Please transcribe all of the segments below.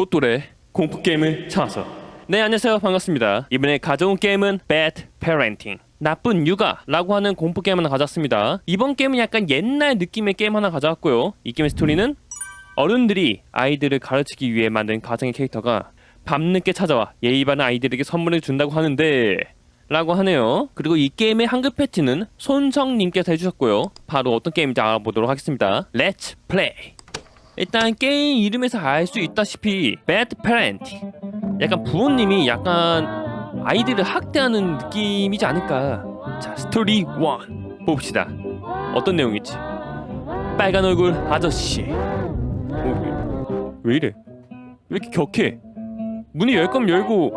곧또래 공포 게임을 찾아서. 네 안녕하세요. 반갑습니다. 이번에 가져온 게임은 Bad Parenting 나쁜 육아라고 하는 공포 게임 하나 가져왔습니다. 이번 게임은 약간 옛날 느낌의 게임 하나 가져왔고요. 이 게임의 스토리는 어른들이 아이들을 가르치기 위해 만든 가정의 캐릭터가 밤늦게 찾아와 예의 바른 아이들에게 선물을 준다고 하는데 라고 하네요. 그리고 이 게임의 한글 패치는 손성님께서 해주셨고요. 바로 어떤 게임인지 알아보도록 하겠습니다. Let's play 일단 게임 이름에서 알 수 있다시피 Bad Parent. 약간 부모님이 약간 아이들을 학대하는 느낌이지 않을까. 자 스토리 1 봅시다. 어떤 내용이지. 빨간 얼굴 아저씨. 어, 왜 이래? 왜 이렇게 격해? 문이 열 거면 열고.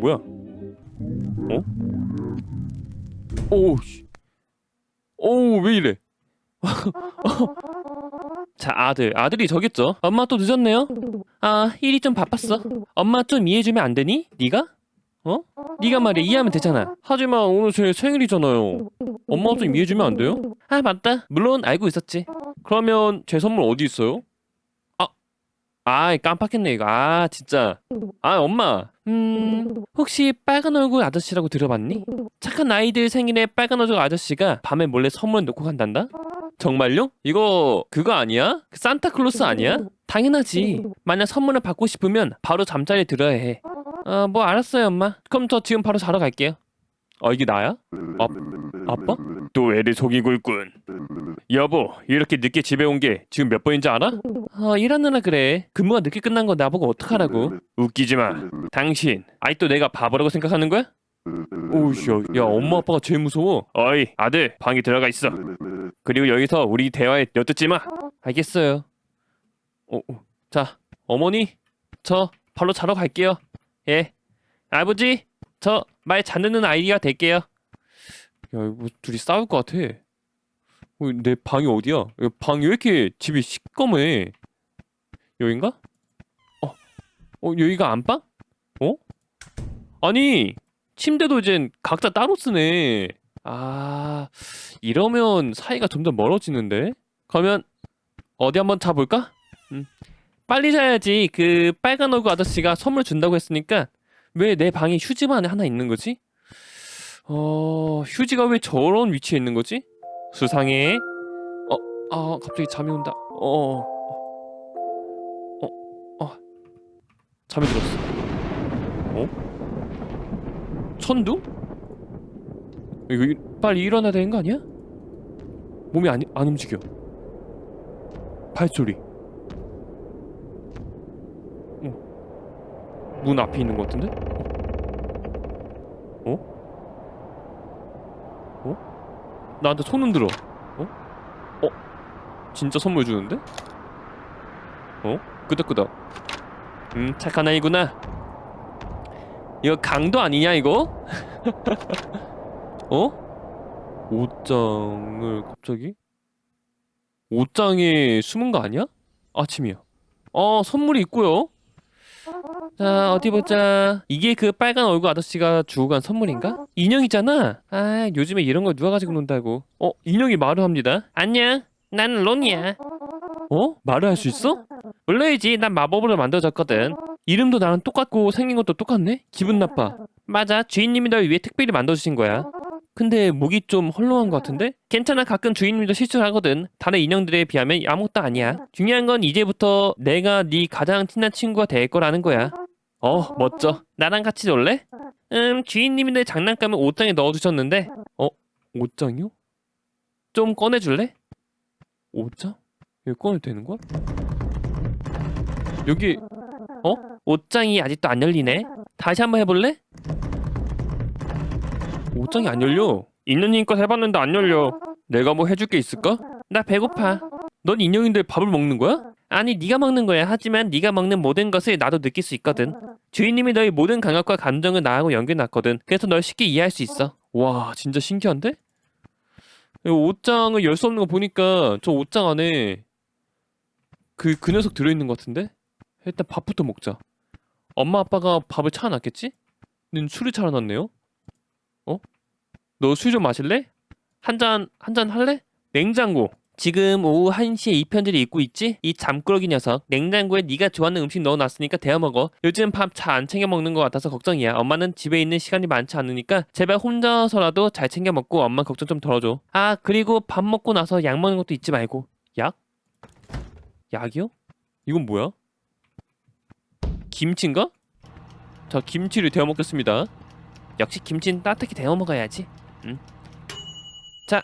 뭐야? 어? 오우 씨. 오우 왜 이래 자 아들. 아들이 저겠죠? 엄마 또 늦었네요? 아 일이 좀 바빴어? 엄마 좀 이해해주면 안 되니? 네가? 어? 네가 말이야 이해하면 되잖아. 하지만 오늘 제 생일이잖아요. 엄마가 좀 이해해주면 안 돼요? 아 맞다. 물론 알고 있었지. 그러면 제 선물 어디 있어요? 아 아이 깜빡했네 이거 아 진짜 아 엄마 음 혹시 빨간 얼굴 아저씨라고 들어봤니 착한 아이들 생일에 빨간 얼굴 아저씨가 밤에 몰래 선물 놓고 간단다 정말요? 이거 그거 아니야? 그 산타클로스 아니야? 당연하지. 만약 선물을 받고 싶으면 바로 잠자리에 들어야 해. 어, 뭐 알았어요, 엄마. 그럼 저 지금 바로 자러 갈게요. 아, 이게 나야? 아, 아빠? 또 애를 속이고 있군. 여보, 이렇게 늦게 집에 온 게 지금 몇 번인지 알아? 어, 일하느라 그래. 근무가 늦게 끝난 거 나보고 어떡하라고. 웃기지 마. 당신, 아직도 내가 바보라고 생각하는 거야? 오우씨, 야, 엄마 아빠가 제일 무서워. 어이, 아들, 방에 들어가 있어. 그리고 여기서 우리 대화에 엿듣지 마. 알겠어요. 어, 어. 자, 어머니, 저 바로 자러 갈게요. 예. 아버지, 저 말 잘 듣는 아이디가 될게요. 야, 이거 둘이 싸울 것 같아. 어, 내 방이 어디야? 방이 왜 이렇게 집이 시꺼매? 여긴가? 어, 어 여기가 안방? 어? 아니 침대도 이젠 각자 따로 쓰네. 아, 이러면 사이가 점점 멀어지는데? 그러면 어디 한번 자볼까? 음. 빨리 자야지. 그 빨간 얼굴 아저씨가 선물 준다고 했으니까 왜 내 방에 휴지만 하나 있는 거지? 어, 휴지가 왜 저런 위치에 있는 거지? 수상해. 어, 아, 갑자기 잠이 온다. 어, 어, 어, 어. 잠이 들었어. 어? 천둥? 이거 일- 빨리 일어나야 되는 거 아니야? 몸이 안, 안 움직여. 발소리. 어. 문 앞에 있는 것 같은데? 어? 어? 어? 나한테 손 흔들어. 어? 어? 진짜 선물 주는데? 어? 끄덕끄덕. 음, 착한 아이구나. 이거 강도 아니냐, 이거? 어? 옷장을 갑자기? 옷장에 숨은 거 아니야? 아침이야. 어, 선물이 있고요. 자, 어디 보자. 이게 그 빨간 얼굴 아저씨가 주고 간 선물인가? 인형이잖아. 아, 요즘에 이런 걸 누가 가지고 논다고. 어, 인형이 말을 합니다. 안녕. 나는 론이야. 어? 말을 할 수 있어? 물론이지. 난 마법으로 만들어졌거든. 이름도 나랑 똑같고 생긴 것도 똑같네? 기분 나빠. 맞아. 주인님이 널 위해 특별히 만들어주신 거야. 근데 목이 좀 헐렁한 것 같은데? 괜찮아 가끔 주인님도 실수를 하거든 다른 인형들에 비하면 아무것도 아니야 중요한 건 이제부터 내가 네 가장 친한 친구가 될 거라는 거야 어 멋져 나랑 같이 놀래? 음 주인님이 내 장난감을 옷장에 넣어주셨는데 어? 옷장이요? 좀 꺼내줄래? 옷장? 이거 꺼내도 되는 거야? 여기 어? 옷장이 아직도 안 열리네 다시 한번 해볼래? 옷장이 안 열려. 인형님껏 해봤는데 안 열려. 내가 뭐 해줄 게 있을까? 나 배고파. 넌 인형인데 밥을 먹는 거야? 아니 네가 먹는 거야. 하지만 네가 먹는 모든 것을 나도 느낄 수 있거든. 주인님이 너의 모든 감각과 감정을 나하고 연결놨거든. 그래서 널 쉽게 이해할 수 있어. 와 진짜 신기한데? 이 옷장을 열 수 없는 거 보니까 저 옷장 안에 그 그 녀석 들어있는 것 같은데? 일단 밥부터 먹자. 엄마 아빠가 밥을 차려놨겠지? 는 술을 차려놨네요. 어? 너 술 좀 마실래? 한 잔, 한 잔 할래? 냉장고. 지금 오후 1시에 이 편지를 읽고 있지? 이 잠꾸러기 녀석 냉장고에 네가 좋아하는 음식 넣어놨으니까 데워 먹어 요즘 밥 잘 안 챙겨 먹는 것 같아서 걱정이야 엄마는 집에 있는 시간이 많지 않으니까 제발 혼자서라도 잘 챙겨 먹고 엄마 걱정 좀 덜어줘 아 그리고 밥 먹고 나서 약 먹는 것도 잊지 말고 약? 약이요? 이건 뭐야? 김치인가? 자 김치를 데워 먹겠습니다 역시 김치는 따뜻하게 데워 먹어야지 응. 자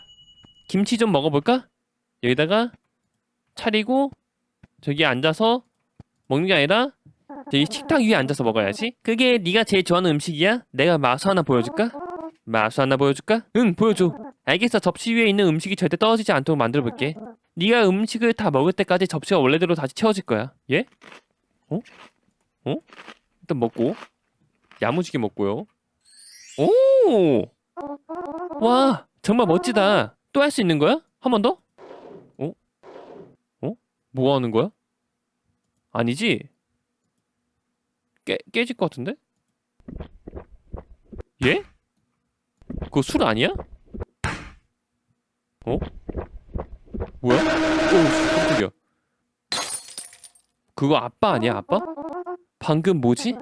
김치 좀 먹어볼까? 여기다가 차리고 저기 앉아서 먹는 게 아니라 저기 식탁 위에 앉아서 먹어야지. 그게 네가 제일 좋아하는 음식이야? 내가 마수 하나 보여줄까? 마수 하나 보여줄까? 응, 보여줘. 알겠어. 접시 위에 있는 음식이 절대 떨어지지 않도록 만들어 볼게. 네가 음식을 다 먹을 때까지 접시가 원래대로 다시 채워질 거야. 예? 어? 어? 일단 먹고 야무지게 먹고요. 오! 와, 정말 멋지다. 또 할 수 있는 거야? 한 번 더? 뭐 하는 거야? 아니지? 깨, 깨질 것 같은데? 예? 그거 술 아니야? 어? 뭐야? 오우, 씨, 깜짝이야. 그거 아빠 아니야, 아빠? 방금 뭐지?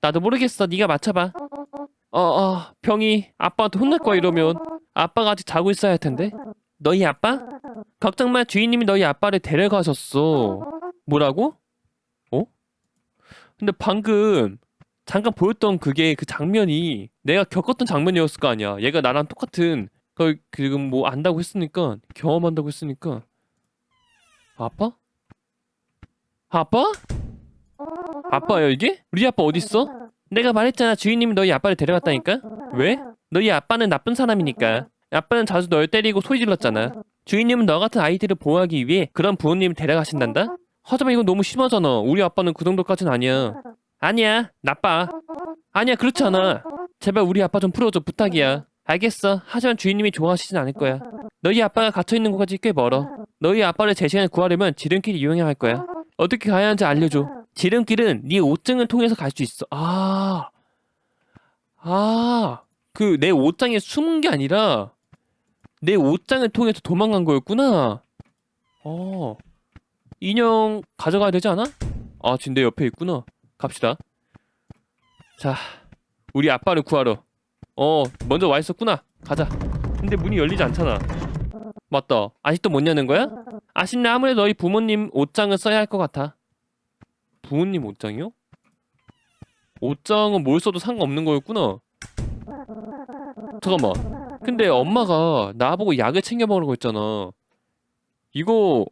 나도 모르겠어. 네가 맞춰봐. 어, 어, 병이 아빠한테 혼날 거야 이러면 아빠가 아직 자고 있어야 할 텐데. 너희 아빠? 걱정 마. 주인님이 너희 아빠를 데려가셨어. 뭐라고? 어? 근데 방금 잠깐 보였던 그게 그 장면이 내가 겪었던 장면이었을 거 아니야. 얘가 나랑 똑같은 걸 지금 뭐 안다고 했으니까 경험한다고 했으니까 아빠? 아빠? 아빠예요 이게? 우리 아빠 어디 있어? 내가 말했잖아 주인님이 너희 아빠를 데려갔다니까. 왜? 너희 아빠는 나쁜 사람이니까. 아빠는 자주 널 때리고 소리 질렀잖아. 주인님은 너 같은 아이들을 보호하기 위해 그런 부모님을 데려가신단다? 하지만 이건 너무 심하잖아. 우리 아빠는 그 정도까진 아니야. 아니야, 나빠. 아니야, 그렇지 않아. 제발 우리 아빠 좀 풀어줘, 부탁이야. 알겠어. 하지만 주인님이 좋아하시진 않을 거야. 너희 아빠가 갇혀있는 곳까지 꽤 멀어. 너희 아빠를 제 시간에 구하려면 지름길 이용해야 할 거야. 어떻게 가야 하는지 알려줘. 지름길은 네 옷장을 통해서 갈 수 있어. 아, 아, 그 내 옷장에 숨은 게 아니라 내 옷장을 통해서 도망간 거였구나. 어, 인형 가져가야 되지 않아? 아, 내 옆에 있구나. 갑시다. 자, 우리 아빠를 구하러. 어, 먼저 와 있었구나. 가자. 근데 문이 열리지 않잖아. 맞다. 아직도 못 여는 거야? 아쉽네. 아무래도 너희 부모님 옷장을 써야 할 것 같아. 부모님 옷장이요? 옷장은 뭘 써도 상관없는 거였구나. 잠깐만. 근데 엄마가 나보고 약을 챙겨 먹으라고 했잖아. 이거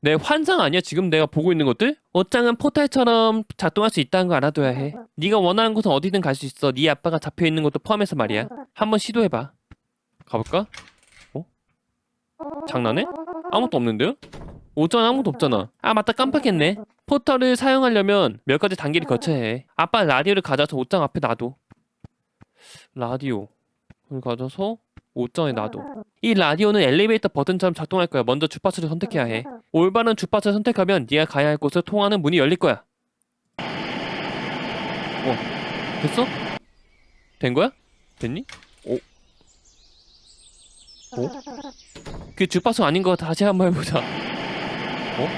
내 환상 아니야? 지금 내가 보고 있는 것들? 옷장은 포탈처럼 작동할 수 있다는 거 알아둬야 해. 네가 원하는 곳은 어디든 갈 수 있어. 네 아빠가 잡혀 있는 것도 포함해서 말이야. 한번 시도해봐. 가볼까? 어? 장난해? 아무것도 없는데요? 옷장은 아무것도 없잖아. 아 맞다 깜빡했네. 포털을 사용하려면 몇 가지 단계를 거쳐야 해. 아빠 라디오를 가져와서 옷장 앞에 놔둬. 라디오를 가져서 옷장에 놔둬. 이 라디오는 엘리베이터 버튼처럼 작동할 거야. 먼저 주파수를 선택해야 해. 올바른 주파수를 선택하면 네가 가야 할 곳으로 통하는 문이 열릴 거야. 어, 됐어? 된 거야? 됐니? 오. 어? 그 주파수 아닌 거 다시 한번 해보자. 어?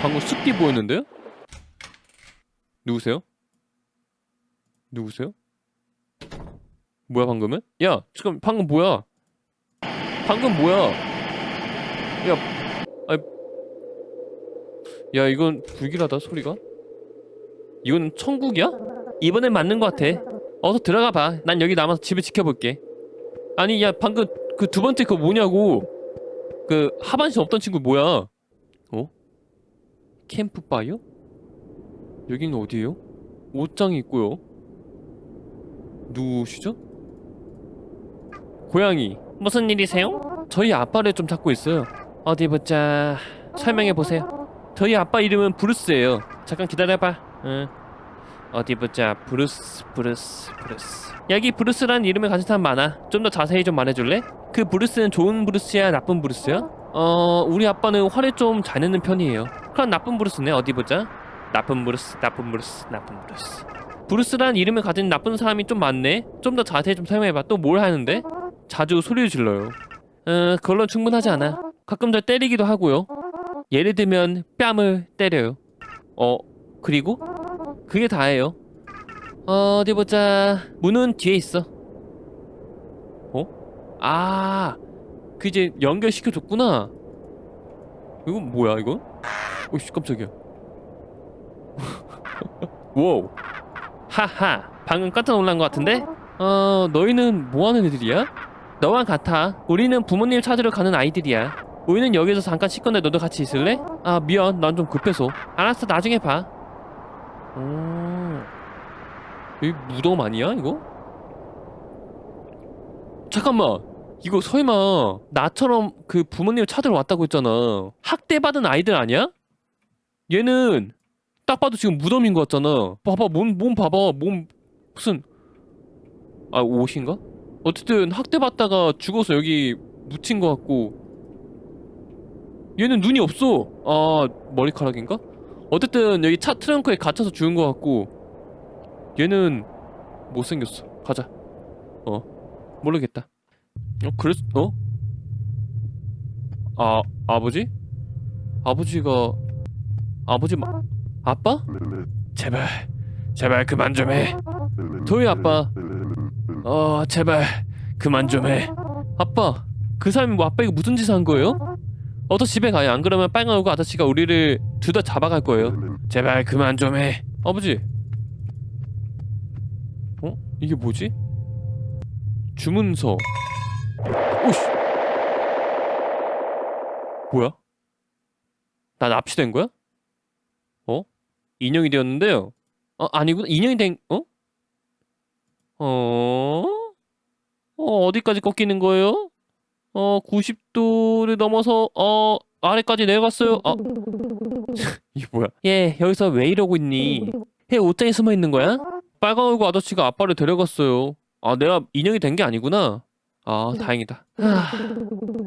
방금 숲이 보였는데요? 누구세요? 누구세요? 뭐야 방금은? 야 지금 방금 뭐야? 방금 뭐야? 야, 아, 야 이건 불길하다 소리가. 이건 천국이야? 이번엔 맞는 것 같아. 어서 들어가 봐. 난 여기 남아서 집을 지켜볼게. 아니 야 방금 그 두 번째 그거 뭐냐고. 그 하반신 없던 친구 뭐야? 어? 캠프파이어? 여기는 어디예요? 옷장이 있고요. 누구시죠? 고양이. 무슨 일이세요? 저희 아빠를 좀 찾고 있어요. 어디 보자. 설명해 보세요. 저희 아빠 이름은 브루스예요. 잠깐 기다려봐. 응. 어디 보자. 브루스, 브루스, 브루스. 여기 브루스라는 이름을 가진 사람 많아. 좀 더 자세히 좀 말해줄래? 그 브루스는 좋은 브루스야, 나쁜 브루스야? 어, 우리 아빠는 화를 좀 잘 내는 편이에요. 그럼 나쁜 브루스네. 어디 보자. 나쁜 브루스, 나쁜 브루스, 나쁜 브루스. 브루스라는 이름을 가진 나쁜 사람이 좀 많네. 좀 더 자세히 좀 설명해봐. 또 뭘 하는데? 자주 소리를 질러요. 어, 그걸로 충분하지 않아. 가끔 절 때리기도 하고요. 예를 들면 뺨을 때려요. 어 그리고 그게 다예요. 어, 어디 보자. 문은 뒤에 있어. 어? 아, 그 이제 연결시켜 줬구나. 이건 뭐야 이건? 오씨 깜짝이야. 와우. 하하. 방금 깜짝 놀란 것 같은데? 어, 너희는 뭐 하는 애들이야? 너와 같아. 우리는 부모님 찾으러 가는 아이들이야. 우리는 여기서 잠깐 쉴 건데 너도 같이 있을래? 아, 미안. 난 좀 급해서. 알았어. 나중에 봐. 오. 여기 무덤 아니야, 이거? 잠깐만. 이거 설마 나처럼 그 부모님을 찾으러 왔다고 했잖아. 학대받은 아이들 아니야? 얘는 딱 봐도 지금 무덤인 것 같잖아. 봐봐, 몸, 몸 봐봐. 몸 무슨 아 옷인가? 어쨌든 학대받다가 죽어서 여기 묻힌 것 같고 얘는 눈이 없어. 아 머리카락인가? 어쨌든 여기 차 트렁크에 갇혀서 죽은 것 같고 얘는 못생겼어. 가자. 어 모르겠다. 어 그랬 어? 아 아버지? 아버지가 아버지 마 아빠? 제발 제발 그만 좀 해. 도희 아빠. 어 제발 그만 좀 해. 아빠 그 사람이 뭐 아빠 이거 무슨 짓을 한 거예요? 어서 집에 가요. 안 그러면 빨간 얼굴 아저씨가 우리를 둘 다 잡아갈 거예요. 제발 그만 좀 해. 아버지. 어? 이게 뭐지? 주문서. 오씨. 뭐야? 나 납치된 거야? 어? 인형이 되었는데요. 어 아니구나. 인형이 된 어? 어? 어 어디까지 꺾이는 거예요? 어 90도를 넘어서 어 아래까지 내려갔어요. 아 이게 뭐야? 얘 여기서 왜 이러고 있니? 얘 옷장에 숨어 있는 거야? 빨간 얼굴 아저씨가 아빠를 데려갔어요. 아 내가 인형이 된 게 아니구나. 아 다행이다. 하,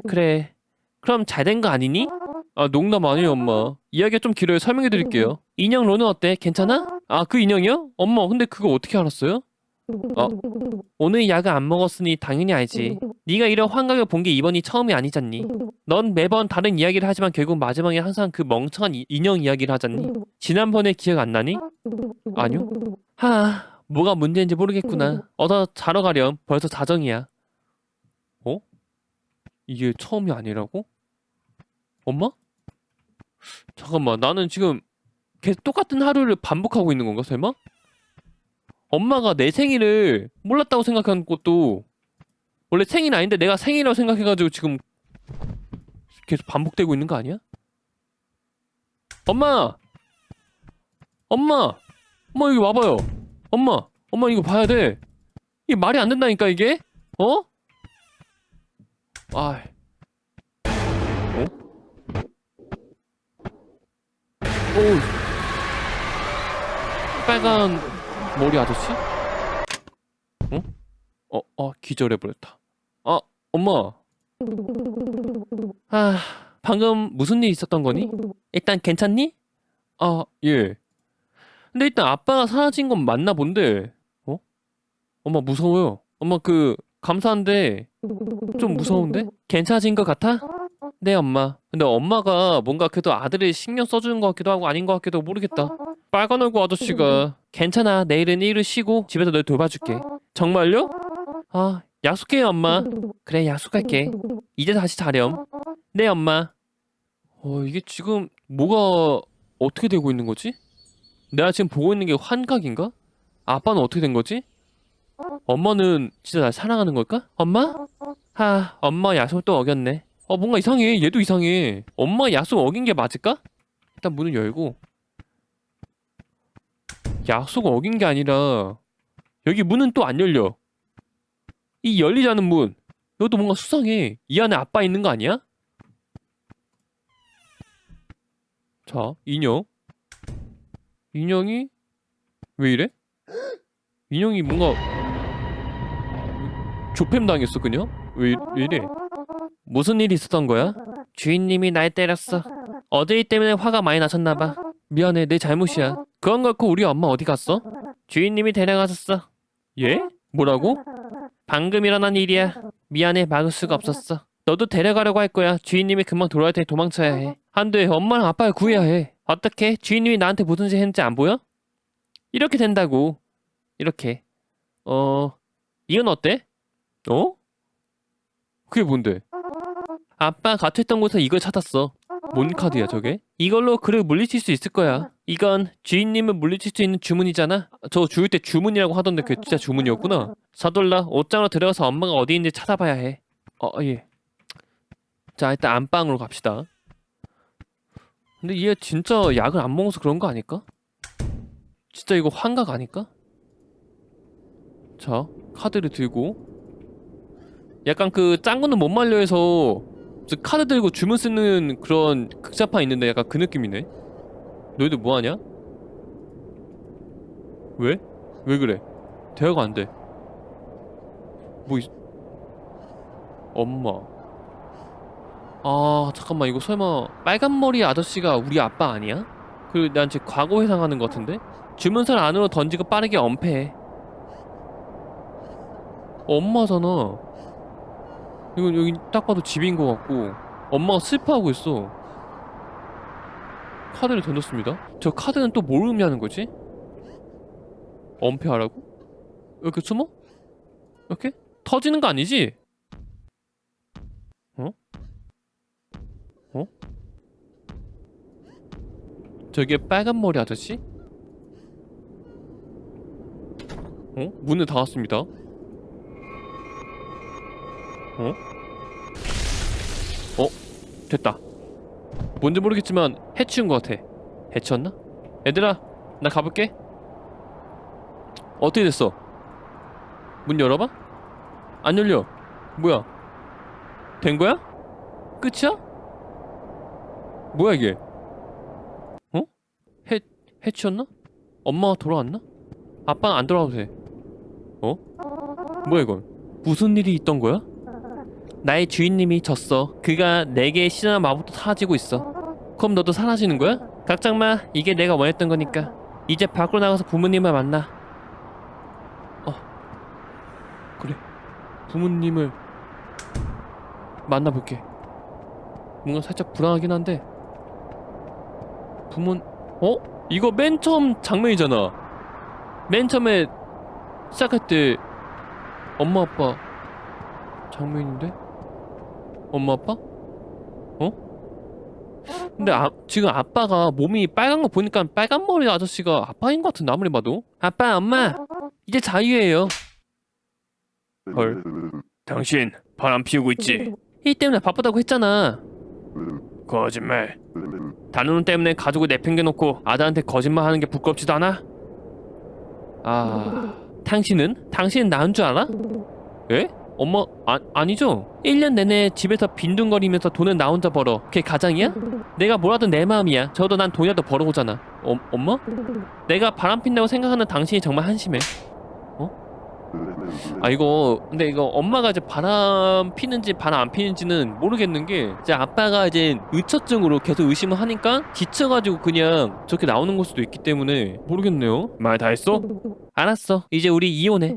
그래. 그럼 잘 된 거 아니니? 아 농담 아니에요 엄마. 이야기가 좀 길어요. 설명해 드릴게요. 인형 로는 어때? 괜찮아? 아 그 인형이요? 엄마 근데 그거 어떻게 알았어요? 어? 오늘 약을 안 먹었으니 당연히 알지. 네가 이런 환각을 본 게 이번이 처음이 아니잖니. 넌 매번 다른 이야기를 하지만 결국 마지막에 항상 그 멍청한 이- 인형 이야기를 하잖니. 지난번에 기억 안 나니? 아니요. 하, 뭐가 문제인지 모르겠구나. 어서 자러 가렴. 벌써 자정이야. 어? 이게 처음이 아니라고? 엄마? 잠깐만, 나는 지금 계속 똑같은 하루를 반복하고 있는 건가, 설마? 엄마가 내 생일을 몰랐다고 생각한 것도 원래 생일 아닌데 내가 생일이라고 생각해가지고 지금 계속 반복되고 있는 거 아니야? 엄마! 엄마! 엄마 여기 와봐요. 엄마! 엄마 이거 봐야 돼. 이게 말이 안 된다니까 이게? 어? 아. 어? 오. 빨간 머리 아저씨? 어? 어, 어, 기절해버렸다. 아, 엄마. 아, 방금 무슨 일 있었던 거니? 일단 괜찮니? 아, 예. 근데 일단 아빠가 사라진 건 맞나 본데, 어? 엄마 무서워요. 엄마 그, 감사한데, 좀 무서운데? 괜찮아진 것 같아? 네, 엄마. 근데 엄마가 뭔가 그래도 아들을 신경 써주는 것 같기도 하고 아닌 것 같기도 하고 모르겠다. 빨간 얼굴 아저씨가 괜찮아 내일은 일을 쉬고 집에서 널 돌봐줄게 정말요? 아 약속해요 엄마 그래 약속할게 이제 다시 자렴 네 엄마 어 이게 지금 뭐가 어떻게 되고 있는 거지? 내가 지금 보고 있는 게 환각인가? 아빠는 어떻게 된 거지? 엄마는 진짜 날 사랑하는 걸까? 엄마? 하 엄마 약속 또 어겼네 어 뭔가 이상해 얘도 이상해 엄마 약속 어긴 게 맞을까? 일단 문을 열고 약속을 어긴 게 아니라 여기 문은 또 안 열려. 이 열리지 않은 문. 이것도 뭔가 수상해. 이 안에 아빠 있는 거 아니야? 자, 인형. 인형이 왜 이래? 인형이 뭔가 조팸 당했어 그냥? 왜, 왜 이래? 무슨 일이 있었던 거야? 주인님이 날 때렸어. 어제 일 때문에 화가 많이 나셨나 봐. 미안해, 내 잘못이야. 그건 그렇고 우리 엄마 어디 갔어? 주인님이 데려가셨어. 예? 뭐라고? 방금 일어난 일이야. 미안해, 막을 수가 없었어. 너도 데려가려고 할 거야. 주인님이 금방 돌아올 테니 도망쳐야 해. 안 돼. 엄마랑 아빠를 구해야 해. 어떻게? 주인님이 나한테 무슨 짓 했는지 안 보여? 이렇게 된다고. 이렇게. 어, 이건 어때? 어? 그게 뭔데? 아빠 갇혀있던 곳에 이걸 찾았어. 뭔 카드야 저게? 이걸로 그를 물리칠 수 있을 거야. 이건 주인님을 물리칠 수 있는 주문이잖아. 저 죽을 때 주문이라고 하던데 그게 진짜 주문이었구나. 서둘러 옷장으로 들어가서 엄마가 어디 있는지 찾아봐야 해. 어 예. 자 일단 안방으로 갑시다. 근데 얘 진짜 약을 안 먹어서 그런 거 아닐까? 진짜 이거 환각 아닐까? 자 카드를 들고 약간 그 짱구는 못 말려 해서 저 카드 들고 주문 쓰는 그런 극자판 있는데 약간 그 느낌이네. 너희들 뭐 하냐? 왜? 왜 그래? 대화가 안 돼. 뭐 있... 엄마. 아 잠깐만 이거 설마 빨간 머리 아저씨가 우리 아빠 아니야? 그 난 지금 과거 회상하는 것 같은데? 주문서를 안으로 던지고 빠르게 엄폐해. 엄마잖아. 이건 여기 딱 봐도 집인 것 같고 엄마가 슬퍼하고 있어. 카드를 던졌습니다. 저 카드는 또 뭘 의미하는 거지? 엄폐하라고? 이렇게 숨어? 이렇게? 터지는 거 아니지? 어? 어? 저게 빨간 머리 아저씨? 어? 문을 닫았습니다. 어? 어? 됐다. 뭔지 모르겠지만 해치운 것 같아. 해치웠나? 얘들아, 나 가볼게. 어떻게 됐어? 문 열어봐? 안 열려. 뭐야? 된 거야? 끝이야? 뭐야 이게? 어? 해 해치웠나? 엄마가 돌아왔나? 아빠는 안 돌아와도 돼. 어? 뭐야 이건? 무슨 일이 있던 거야? 나의 주인님이 졌어. 그가 내게 신화 마법도 사라지고 있어. 그럼 너도 사라지는 거야? 걱정 마. 이게 내가 원했던 거니까. 이제 밖으로 나가서 부모님을 만나. 어. 그래. 부모님을 만나볼게. 뭔가 살짝 불안하긴 한데. 부모, 어? 이거 맨 처음 장면이잖아. 맨 처음에 시작할 때 엄마 아빠 장면인데? 엄마 아빠? 어? 근데 아, 지금 아빠가 몸이 빨간 거 보니까 빨간 머리 아저씨가 아빠인 것 같은데 아무리 봐도 아빠 엄마 이제 자유예요 헐 당신 바람 피우고 있지 일 때문에 바쁘다고 했잖아 거짓말 단우는 때문에 가족을 내팽겨놓고 아들한테 거짓말하는 게 부끄럽지도 않아? 아... 당신은? 당신은 나은 줄 알아? 에? 엄마 아, 아니죠? 1년 내내 집에서 빈둥거리면서 돈을 나 혼자 벌어 그게 가장이야? 내가 뭐라든 내 마음이야 저도 난 돈이라도 벌어오잖아 어, 엄마? 내가 바람 핀다고 생각하는 당신이 정말 한심해 어? 아 이거 근데 이거 엄마가 이제 바람 피는지 바람 안 피는지는 모르겠는 게 이제 아빠가 이제 의처증으로 계속 의심을 하니까 지쳐가지고 그냥 저렇게 나오는 걸 수도 있기 때문에 모르겠네요 말 다 했어? 알았어 이제 우리 이혼해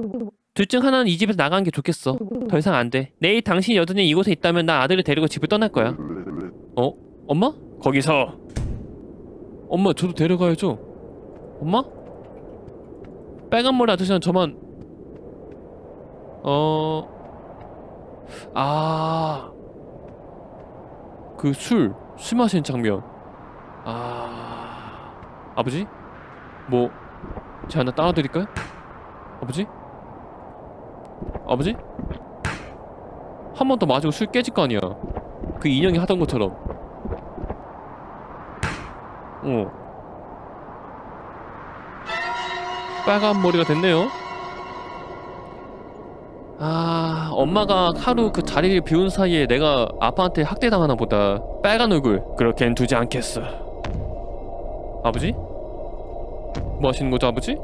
둘 중 하나는 이 집에서 나가는 게 좋겠어. 더 이상 안 돼. 내일 당신이 여전히 이곳에 있다면 나 아들을 데리고 집을 떠날 거야. 어? 엄마? 거기서. 엄마, 저도 데려가야죠. 엄마? 빨간 머리 아저씨는 저만. 어. 아. 그 술, 술 마시는 장면. 아. 아버지? 뭐, 제 하나 따라드릴까요? 아버지? 아버지? 한 번 더 마시고 술 깨질 거 아니야. 그 인형이 하던 것처럼. 어. 빨간 머리가 됐네요. 아, 엄마가 하루 그 자리를 비운 사이에 내가 아빠한테 학대당하나 보다. 빨간 얼굴. 그렇게는 두지 않겠어. 아버지? 뭐 하시는 거죠, 아버지?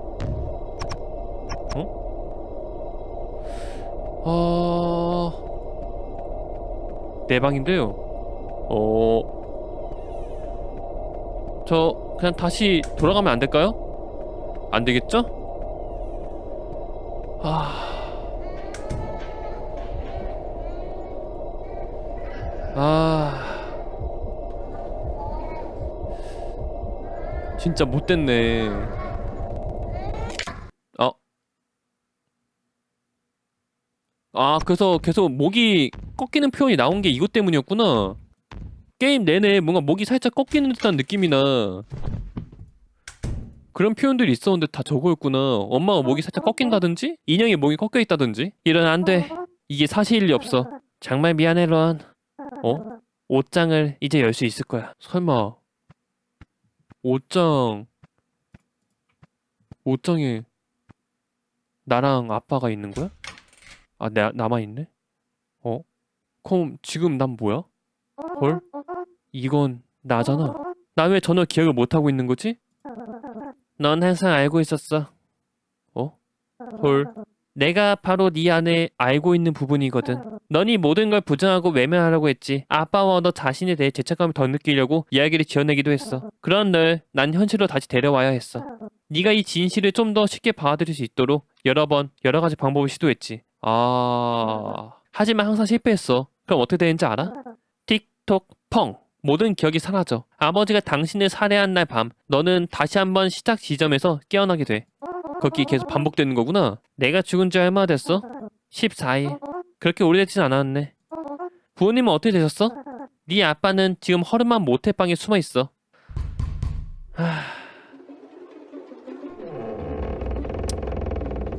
어... 내 방인데요. 어... 저 그냥 다시 돌아가면 안 될까요? 안 되겠죠? 아... 아 진짜 못됐네 아 그래서 계속 목이 꺾이는 표현이 나온 게 이것 때문이었구나. 게임 내내 뭔가 목이 살짝 꺾이는 듯한 느낌이나 그런 표현들이 있었는데 다 저거였구나. 엄마가 목이 살짝 꺾인다든지 인형이 목이 꺾여 있다든지. 이런 안돼. 이게 사실이 없어. 정말 미안해 런. 어? 옷장을 이제 열 수 있을 거야. 설마. 옷장. 옷장에 나랑 아빠가 있는 거야? 아, 내, 남아있네? 어? 그럼 지금 난 뭐야? 헐? 이건 나잖아. 나왜 전혀 기억을 못하고 있는 거지? 넌 항상 알고 있었어. 어? 헐. 내가 바로 네 안에 알고 있는 부분이거든. 넌이 모든 걸 부정하고 외면하려고 했지. 아빠와 너 자신에 대해 죄책감을 더 느끼려고 이야기를 지어내기도 했어. 그런 널 난 현실로 다시 데려와야 했어. 네가 이 진실을 좀 더 쉽게 받아들일 수 있도록 여러 번 여러 가지 방법을 시도했지. 아. 하지만 항상 실패했어. 그럼 어떻게 되는지 알아? 틱톡 펑. 모든 기억이 사라져. 아버지가 당신을 살해한 날 밤, 너는 다시 한번 시작 지점에서 깨어나게 돼. 거기 계속 반복되는 거구나. 내가 죽은 지 얼마 됐어? 14일. 그렇게 오래되진 않았네. 부모님은 어떻게 되셨어? 네 아빠는 지금 허름한 모텔방에 숨어 있어. 하...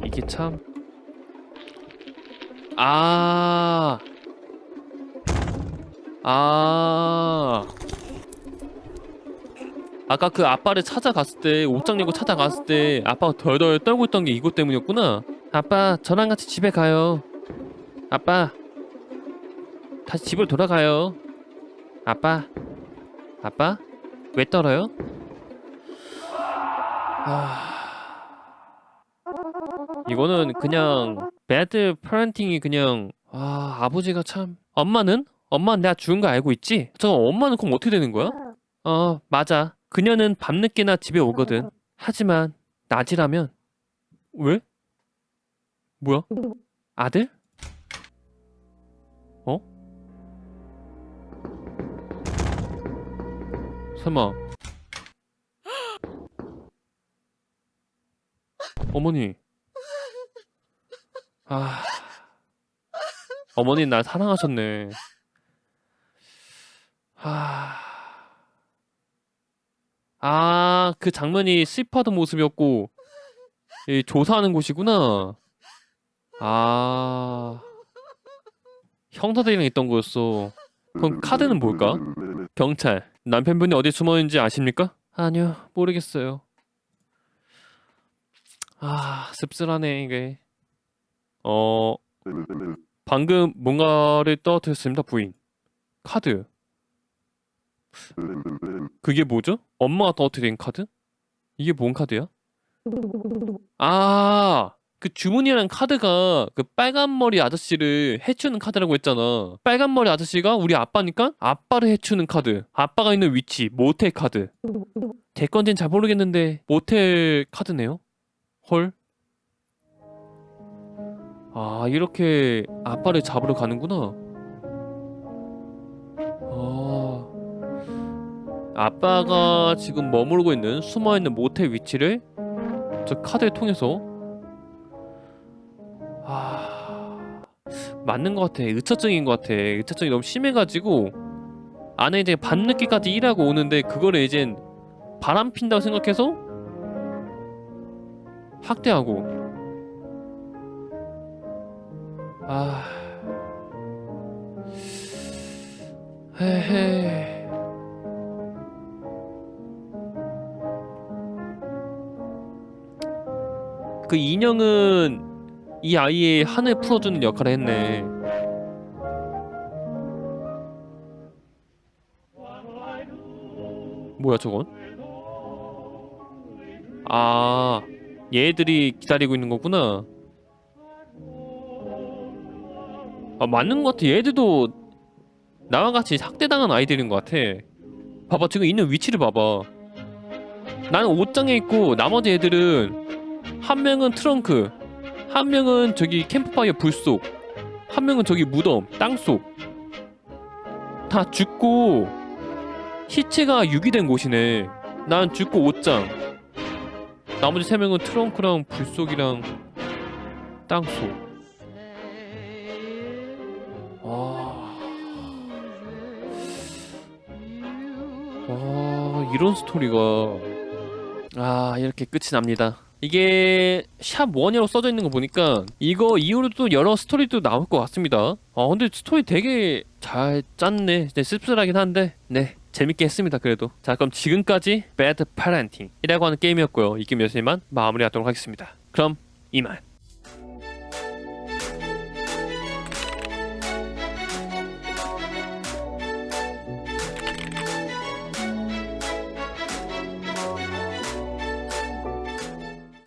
이게 참. 아. 아. 아까 그 아빠를 찾아갔을 때 옷장 내고 찾아갔을 때 아빠가 덜덜 떨고 있던 게 이것 때문이었구나. 아빠 저랑 같이 집에 가요. 아빠 다시 집으로 돌아가요. 아빠 아빠 왜 떨어요? 아 이거는 그냥 배드 퍼런팅이 그냥 아 아버지가 참 엄마는 엄마는 내가 죽은 거 알고 있지? 저 엄마는 그럼 어떻게 되는 거야? 어 맞아 그녀는 밤늦게나 집에 오거든 하지만 낮이라면 왜? 뭐야? 아들? 어? 설마 어머니 아 어머니 날 사랑하셨네 아 아, 그 장면이 슬퍼하던 모습이었고, 이 조사하는 곳이구나. 아, 형사들이랑 있던 거였어. 그럼 카드는 뭘까? 경찰, 남편분이 어디 숨어 있는지 아십니까? 아니요, 모르겠어요. 아, 씁쓸하네, 이게. 어, 방금 뭔가를 떨어뜨렸습니다, 부인. 카드. 그게 뭐죠? 엄마가 떨어뜨린 카드? 이게 뭔 카드야? 아, 그 주문이라는 카드가 그 빨간 머리 아저씨를 해추는 카드라고 했잖아. 빨간 머리 아저씨가 우리 아빠니까 아빠를 해추는 카드. 아빠가 있는 위치, 모텔 카드. 제 건지는 잘 모르겠는데 모텔 카드네요. 헐. 아, 이렇게 아빠를 잡으러 가는구나. 아. 아빠가 지금 머무르고 있는 숨어 있는 모텔 위치를 저 카드를 통해서? 아. 맞는 것 같아. 의처증인 것 같아. 의처증이 너무 심해가지고. 안에 이제 밤늦게까지 일하고 오는데 그거를 이젠 바람 핀다고 생각해서? 학대하고 아 헤헤 그 인형은 이 아이의 한을 풀어주는 역할을 했네. 뭐야 저건? 아, 얘들이 기다리고 있는 거구나. 아, 맞는 것 같아. 얘들도 나와 같이 학대당한 아이들인 것 같아. 봐봐, 지금 있는 위치를 봐봐. 나는 옷장에 있고 나머지 애들은 한 명은 트렁크, 한 명은 저기 캠프파이어 불 속, 한 명은 저기 무덤, 땅 속. 다 죽고 시체가 유기된 곳이네. 난 죽고 옷장. 나머지 세 명은 트렁크랑 불속이랑 땅속. 이런 스토리가 아, 이렇게 끝이 납니다. 이게 샵 1이라고 써져 있는 거 보니까 이거 이후로 또 여러 스토리도 나올 것 같습니다. 아, 근데 스토리 되게 잘 짰네. 네, 씁쓸하긴 한데 네. 재밌게 했습니다 그래도 자 그럼 지금까지 Bad Parenting이라고 하는 게임이었고요 이 게임 여기서만 마무리하도록 하겠습니다 그럼 이만